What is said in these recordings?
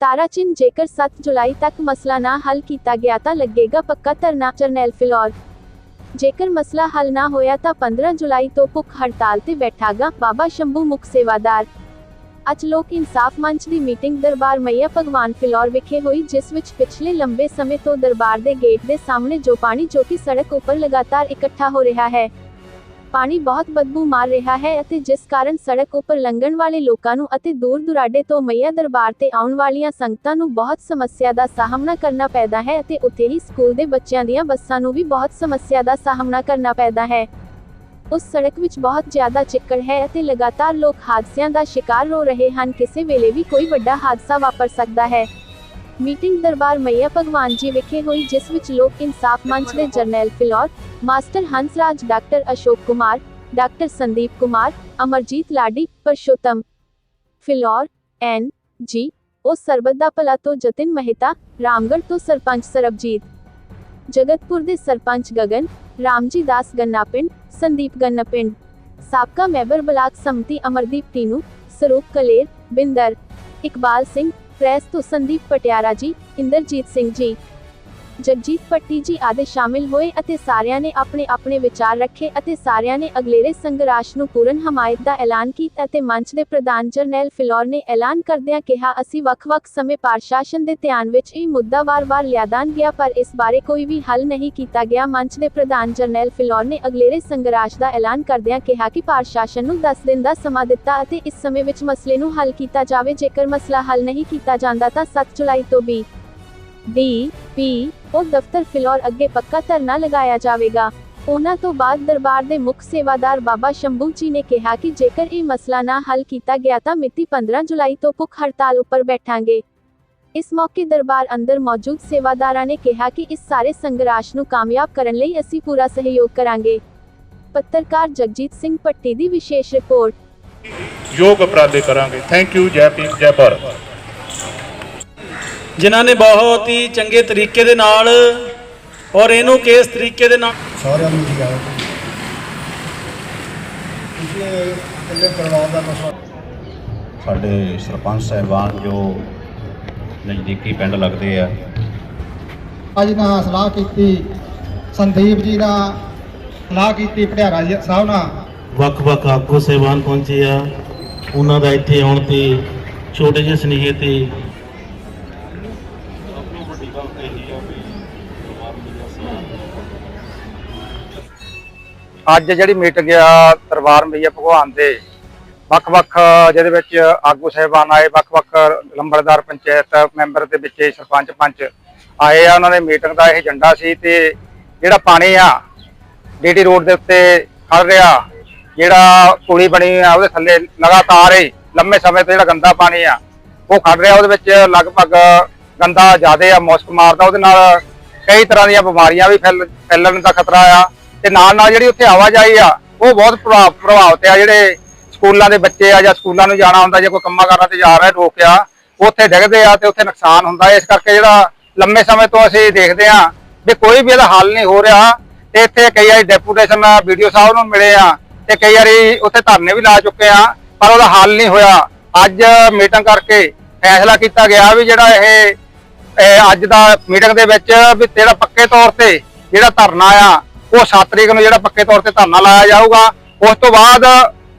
ਤਾਰਾਚਿੰਨ ਜੇਕਰ 7 ਜੁਲਾਈ ਤੱਕ ਮਸਲਾ ਨਾ ਹੱਲ ਕੀਤਾ ਗਿਆ ਤਾਂ ਲੱਗੇਗਾ ਪੱਕਾ ਧਰਨਾ ਜਰਨੈਲ ਫਿਲੌਰ। ਜੇਕਰ ਮਸਲਾ ਹੱਲ ਨਾ ਹੋਇਆ ਤਾਂ 15 ਜੁਲਾਈ ਤੋਂ ਭੁੱਖ ਹੜਤਾਲ ਤੇ ਬੈਠਾਗਾ ਬਾਬਾ ਸ਼ੰਭੂ ਮੁਖ ਸੇਵਾਦਾਰ। ਅੱਜ ਲੋਕ ਇਨਸਾਫ ਮੰਚ ਦੀ ਮੀਟਿੰਗ ਦਰਬਾਰ ਮਈਆ ਭਗਵਾਨ ਫਿਲੌਰ ਵਿਖੇ ਹੋਈ, ਜਿਸ ਵਿੱਚ ਪਿਛਲੇ ਲੰਬੇ ਸਮੇਂ ਤੋਂ ਦਰਬਾਰ ਦੇ ਗੇਟ ਦੇ ਸਾਹਮਣੇ ਜੋ ਪਾਣੀ ਜੋ ਕਿ ਸੜਕ ਉੱਪਰ ਲਗਾਤਾਰ ਇਕੱਠਾ ਹੋ ਰਿਹਾ ਹੈ। ਪਾਣੀ ਬਹੁਤ ਬਦਬੂ ਮਾਰ ਰਿਹਾ ਹੈ ਅਤੇ ਜਿਸ ਕਾਰਨ ਸੜਕ ਉੱਪਰ ਲੰਘਣ ਵਾਲੇ ਲੋਕਾਂ ਨੂੰ ਅਤੇ ਦੂਰ ਦੁਰਾਡੇ ਤੋਂ ਮਈਆ ਦਰਬਾਰ ਤੇ ਆਉਣ ਵਾਲੀਆਂ ਸੰਗਤਾਂ ਨੂੰ ਬਹੁਤ ਸਮੱਸਿਆ ਦਾ ਸਾਹਮਣਾ ਕਰਨਾ ਪੈਂਦਾ ਹੈ ਅਤੇ ਉੱਥੇ ਹੀ ਸਕੂਲ ਦੇ ਬੱਚਿਆਂ ਦੀਆਂ ਬੱਸਾਂ ਨੂੰ ਵੀ ਬਹੁਤ ਸਮੱਸਿਆ ਦਾ ਸਾਹਮਣਾ ਕਰਨਾ ਪੈਂਦਾ ਹੈ। ਉਸ ਸੜਕ ਵਿੱਚ ਬਹੁਤ ਜ਼ਿਆਦਾ ਚਿੱਕੜ ਹੈ ਅਤੇ ਲਗਾਤਾਰ ਲੋਕ ਹਾਦਸਿਆਂ ਦਾ ਸ਼ਿਕਾਰ ਹੋ ਰਹੇ ਹਨ। ਕਿਸੇ ਵੇਲੇ ਵੀ ਕੋਈ ਵੱਡਾ ਹਾਦਸਾ ਵਾਪਰ ਸਕਦਾ ਹੈ। ਮੀਟਿੰਗ ਦਰਬਾਰ ਮਈਆ ਭਗਵਾਨ ਜੀ ਵਿਖੇ ਹੋਈ, ਜਿਸ ਵਿੱਚ ਲੋਕ ਇਨਸਾਫ ਮੰਚ ਦੇ Jarnail Phillaur master Hansraj, doctor Ashok Kumar, doctor Sandeep Kumar, Amarjit Ladi, Parshotam Phillaur, N G, ਉਹ ਸਰਬਤ ਦਾ ਭਲਾ ਤੋਂ ਜਤਿਨ ਮਹਿਤਾ, ਰਾਮਗੜ੍ਹ ਤੋਂ ਸਰਪੰਚ ਸਰਬਜੀਤ ਜਗਤਪੁਰ ਦੇ ਸਰਪੰਚ ਗਗਨ, ਰਾਮਜੀ ਦਾਸ ਗੰਨਾ ਪਿੰਡ ਸੰਦੀਪ ਗੰਨਾ ਪਿੰਡ ਸਾਬਕਾ ਮੈਂਬਰ ਬਲਾਕ ਸੰਮਤੀ ਅਮਰਦੀਪ ਟੀਨੂ, ਸਰੂਪ ਕਲੇਰ, ਬਿੰਦਰ ਇਕਬਾਲ ਸਿੰਘ ਪ੍ਰੈਸ ਤੋਂ ਸੰਦੀਪ ਪਟਿਆਰਾ ਜੀ ਇੰਦਰਜੀਤ ਸਿੰਘ ਜੀ। ਜਗਜੀਤ ਪੱਟੀ ਜੀ ਆਦਿ ਸ਼ਾਮਿਲ ਹੋਏ ਅਤੇ ਸਾਰਿਆਂ ਨੇ ਆਪਣੇ ਆਪਣੇ ਵਿਚਾਰ ਰੱਖੇ ਅਤੇ ਸਾਰਿਆਂ ਨੇ ਅਗਲੇਰੇ ਸੰਘਰਸ਼ ਨੂੰ ਪੂਰਨ ਹਮਾਇਤ ਦਾ ਐਲਾਨ ਕੀਤਾ ਅਤੇ ਮੰਚ ਦੇ ਪ੍ਰਧਾਨ ਜਰਨੈਲ ਫਿਲੌਰ ਨੇ ਐਲਾਨ ਕਰਦਿਆਂ ਕਿਹਾ, ਅਸੀਂ ਵੱਖ-ਵੱਖ ਸਮੇਂ ਪ੍ਰਸ਼ਾਸਨ ਦੇ ਧਿਆਨ ਵਿੱਚ ਇਹ ਮੁੱਦਾ ਵਾਰ-ਵਾਰ ਲਿਆਦਾਨ ਗਿਆ, ਪਰ ਇਸ ਬਾਰੇ ਕੋਈ ਵੀ ਹੱਲ ਨਹੀਂ ਕੀਤਾ ਗਿਆ। ਮੰਚ ਦੇ ਪ੍ਰਧਾਨ ਜਰਨੈਲ ਫਿਲੌਰ ਨੇ ਅਗਲੇਰੇ ਸੰਘਰਸ਼ ਦਾ ਐਲਾਨ ਕਰਦਿਆਂ ਕਿਹਾ ਕਿ ਪ੍ਰਸ਼ਾਸਨ ਨੂੰ 10 ਦਿਨ ਦਾ ਸਮਾਂ ਦਿੱਤਾ ਅਤੇ ਇਸ ਸਮੇਂ ਵਿੱਚ ਮਸਲੇ ਨੂੰ ਹੱਲ ਕੀਤਾ ਜਾਵੇ। ਜੇਕਰ ਮਸਲਾ ਹੱਲ ਨਹੀਂ ਕੀਤਾ ਜਾਂਦਾ ਤਾਂ 7 ਜੁਲਾਈ ਤੋਂ ਵੀ ਡੀ ਪੀ ਉਹ ਦਫ਼ਤਰ ਫਿਲੌਰ ਅੱਗੇ ਪੱਕਾ ਧਰਨਾ ਲਗਾਇਆ ਜਾਵੇਗਾ। ਉਹਨਾਂ ਤੋਂ ਬਾਅਦ ਦਰਬਾਰ ਦੇ ਮੁੱਖ ਸੇਵਾਦਾਰ ਬਾਬਾ ਸ਼ੰਭੂ ਜੀ ਨੇ ਕਿਹਾ ਕਿ ਜੇਕਰ ਇਹ ਮਸਲਾ ਨਾ ਹੱਲ ਕੀਤਾ ਗਿਆ ਤਾਂ ਮਿਤੀ 15 ਜੁਲਾਈ ਤੋਂ ਭੁੱਖ ਹੜਤਾਲ ਉੱਪਰ ਬੈਠਾਂਗੇ। ਇਸ ਮੌਕੇ ਦਰਬਾਰ ਅੰਦਰ ਮੌਜੂਦ ਸੇਵਾਦਾਰਾਂ ਨੇ ਕਿਹਾ ਕਿ ਇਸ ਸਾਰੇ ਸੰਘਰਸ਼ ਨੂੰ ਕਾਮਯਾਬ ਕਰਨ ਲਈ ਅਸੀਂ ਪੂਰਾ ਸਹਿਯੋਗ ਕਰਾਂਗੇ। ਪੱਤਰਕਾਰ ਜਗਜੀਤ ਸਿੰਘ ਪੱਟੀ ਦੀ ਵਿਸ਼ੇਸ਼ ਰਿਪੋਰਟ। ਯੋਗ ਉਪਰਾਲੇ ਕਰਾਂਗੇ। ਥੈਂਕ ਯੂ ਜੈ ਭੀਮ, ਜੈ ਭਾਰਤ। ਜਿਨ੍ਹਾਂ ਨੇ ਬਹੁਤ ਹੀ ਚੰਗੇ ਤਰੀਕੇ ਦੇ ਨਾਲ ਔਰ ਇਹਨੂੰ ਕਿਸ ਤਰੀਕੇ ਦੇ ਨਾਲ ਸਾਰਿਆਂ ਨੂੰ ਜੀ ਆਇਆ ਪਿਛਲੇ ਇਕੱਲੇ ਪਰਿਵਾਰ ਦਾ ਮਸਲਾ ਸਾਡੇ ਸਰਪੰਚ ਸਾਹਿਬਾਨ ਜੋ ਨਜ਼ਦੀਕੀ ਪਿੰਡ ਲੱਗਦੇ ਆ। ਅੱਜ ਨਾਲ ਸਲਾਹ ਕੀਤੀ ਸੰਦੀਪ ਜੀ ਨਾਲ ਸਲਾਹ ਕੀਤੀ ਪਟਿਆਰਾ ਜੀ ਸਾਹਿਬ ਨਾਲ। ਵੱਖ-ਵੱਖ ਆਗੂ ਸਹਿਬਾਨ ਪਹੁੰਚੇ ਆ। ਉਹਨਾਂ ਦਾ ਇੱਥੇ ਆਉਣ ਤੇ ਛੋਟੇ ਜਿਹੇ ਸੁਨੇਹੇ ਤੇ ਅੱਜ ਜਿਹੜੀ ਮੀਟਿੰਗ ਆ ਦਰਬਾਰ ਮਈਆ ਭਗਵਾਨ ਦੇ, ਵੱਖ-ਵੱਖ ਜਿਹਦੇ ਵਿੱਚ ਆਗੂ ਸਹਿਬਾਨ ਆਏ, ਵੱਖ-ਵੱਖ ਲੰਬੜਦਾਰ ਪੰਚਾਇਤ ਮੈਂਬਰ ਦੇ ਵਿੱਚ ਸਰਪੰਚ ਪੰਚ ਆਏ ਆ, ਉਹਨਾਂ ਦੇ ਮੀਟਿੰਗ ਦਾ ਇਹ ਏਜੰਡਾ ਸੀ ਤੇ ਜਿਹੜਾ ਪਾਣੀ ਆ ਡੀਟੀ ਰੋਡ ਦੇ ਉੱਤੇ ਖੜ ਰਿਹਾ, ਜਿਹੜਾ ਪੁਲੀ ਬਣੀ ਆ, ਉਹਦੇ ਥੱਲੇ ਲਗਾਤਾਰ ਹੀ ਲੰਮੇ ਸਮੇਂ ਤੋਂ ਜਿਹੜਾ ਗੰਦਾ ਪਾਣੀ ਆ, ਉਹ ਖੜ ਰਿਹਾ, ਉਹਦੇ ਵਿੱਚ ਲਗਭਗ ਗੰਦਾ ਜ਼ਿਆਦੇ ਆ, ਮੁਸ਼ਕ ਮਾਰਦਾ, ਉਹਦੇ ਨਾਲ ਕਈ ਤਰ੍ਹਾਂ ਦੀਆਂ ਬਿਮਾਰੀਆਂ ਵੀ ਫੈਲ- ਫੈਲਣ ਦਾ ਖਤਰਾ ਆ। ਤੇ ਨਾਲ ਨਾਲ ਜਿਹੜੀ ਉੱਥੇ ਆਵਾਜਾਈ ਆ, ਉਹ ਬਹੁਤ ਪ੍ਰਭਾਵ ਪ੍ਰਭਾਵਿਤ ਆ। ਜਿਹੜੇ ਸਕੂਲਾਂ ਦੇ ਬੱਚੇ ਆ ਜਾਂ ਸਕੂਲਾਂ ਨੂੰ ਜਾਣਾ ਹੁੰਦਾ, ਜੇ ਕੋਈ ਕੰਮਾਂ ਕਾਰਾਂ ਤੇ ਜਾ ਰਿਹਾ ਰੋਕਿਆ ਉੱਥੇ ਡਿੱਗਦੇ ਆ ਤੇ ਉੱਥੇ ਨੁਕਸਾਨ ਹੁੰਦਾ। ਇਸ ਕਰਕੇ ਜਿਹੜਾ ਲੰਮੇ ਸਮੇਂ ਤੋਂ ਅਸੀਂ ਦੇਖਦੇ ਆ ਵੀ ਕੋਈ ਵੀ ਇਹਦਾ ਹੱਲ ਨਹੀਂ ਹੋ ਰਿਹਾ। ਤੇ ਇੱਥੇ ਕਈ ਵਾਰੀ ਡੈਪੂਟੇਸ਼ਨ ਵੀਡੀਓ ਸਾਹਿਬ ਨੂੰ ਮਿਲੇ ਆ ਤੇ ਕਈ ਵਾਰੀ ਉੱਥੇ ਧਰਨੇ ਵੀ ਲਾ ਚੁੱਕੇ ਆ, ਪਰ ਉਹਦਾ ਹੱਲ ਨਹੀਂ ਹੋਇਆ। ਅੱਜ ਮੀਟਿੰਗ ਕਰਕੇ ਫੈਸਲਾ ਕੀਤਾ ਗਿਆ ਵੀ ਜਿਹੜਾ ਇਹ ਅੱਜ ਦਾ ਮੀਟਿੰਗ ਦੇ ਵਿੱਚ ਵੀ ਜਿਹੜਾ ਪੱਕੇ ਤੌਰ ਤੇ ਜਿਹੜਾ ਧਰਨਾ ਆ, ਉਹ 7 ਤਰੀਕ ਨੂੰ ਜਿਹੜਾ ਪੱਕੇ ਤੌਰ ਤੇ ਧਰਨਾ ਲਾਇਆ ਜਾਊਗਾ। ਉਸ ਤੋਂ ਬਾਅਦ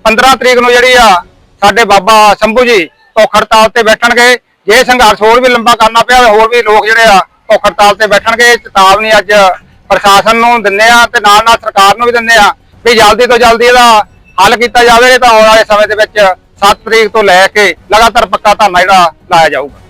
15 ਤਰੀਕ ਨੂੰ ਜਿਹੜੀ ਆ, ਸਾਡੇ ਬਾਬਾ ਸ਼ੰਭੂ ਜੀ ਭੁੱਖ ਹੜਤਾਲ ਤੇ ਬੈਠਣਗੇ। ਜੇ ਸੰਘਰਸ਼ ਹੋਰ ਵੀ ਲੰਬਾ ਕਰਨਾ ਪਿਆ, ਹੋਰ ਵੀ ਲੋਕ ਜਿਹੜੇ ਆ ਭੁੱਖ ਹੜਤਾਲ ਤੇ ਬੈਠਣਗੇ। ਚੇਤਾਵਨੀ ਅੱਜ ਪ੍ਰਸ਼ਾਸਨ ਨੂੰ ਦਿੰਦੇ ਆ ਤੇ ਨਾਲ ਨਾਲ ਸਰਕਾਰ ਨੂੰ ਵੀ ਦਿੰਦੇ ਆ ਵੀ ਜਲਦੀ ਤੋਂ ਜਲਦੀ ਇਹਦਾ ਹੱਲ ਕੀਤਾ ਜਾਵੇ। ਤਾਂ ਆਉਣ ਵਾਲੇ ਸਮੇਂ ਦੇ ਵਿੱਚ 7 ਤਰੀਕ ਤੋਂ ਲੈ ਕੇ ਲਗਾਤਾਰ ਪੱਕਾ ਧਰਨਾ ਜਿਹੜਾ ਲਾਇਆ ਜਾਊਗਾ।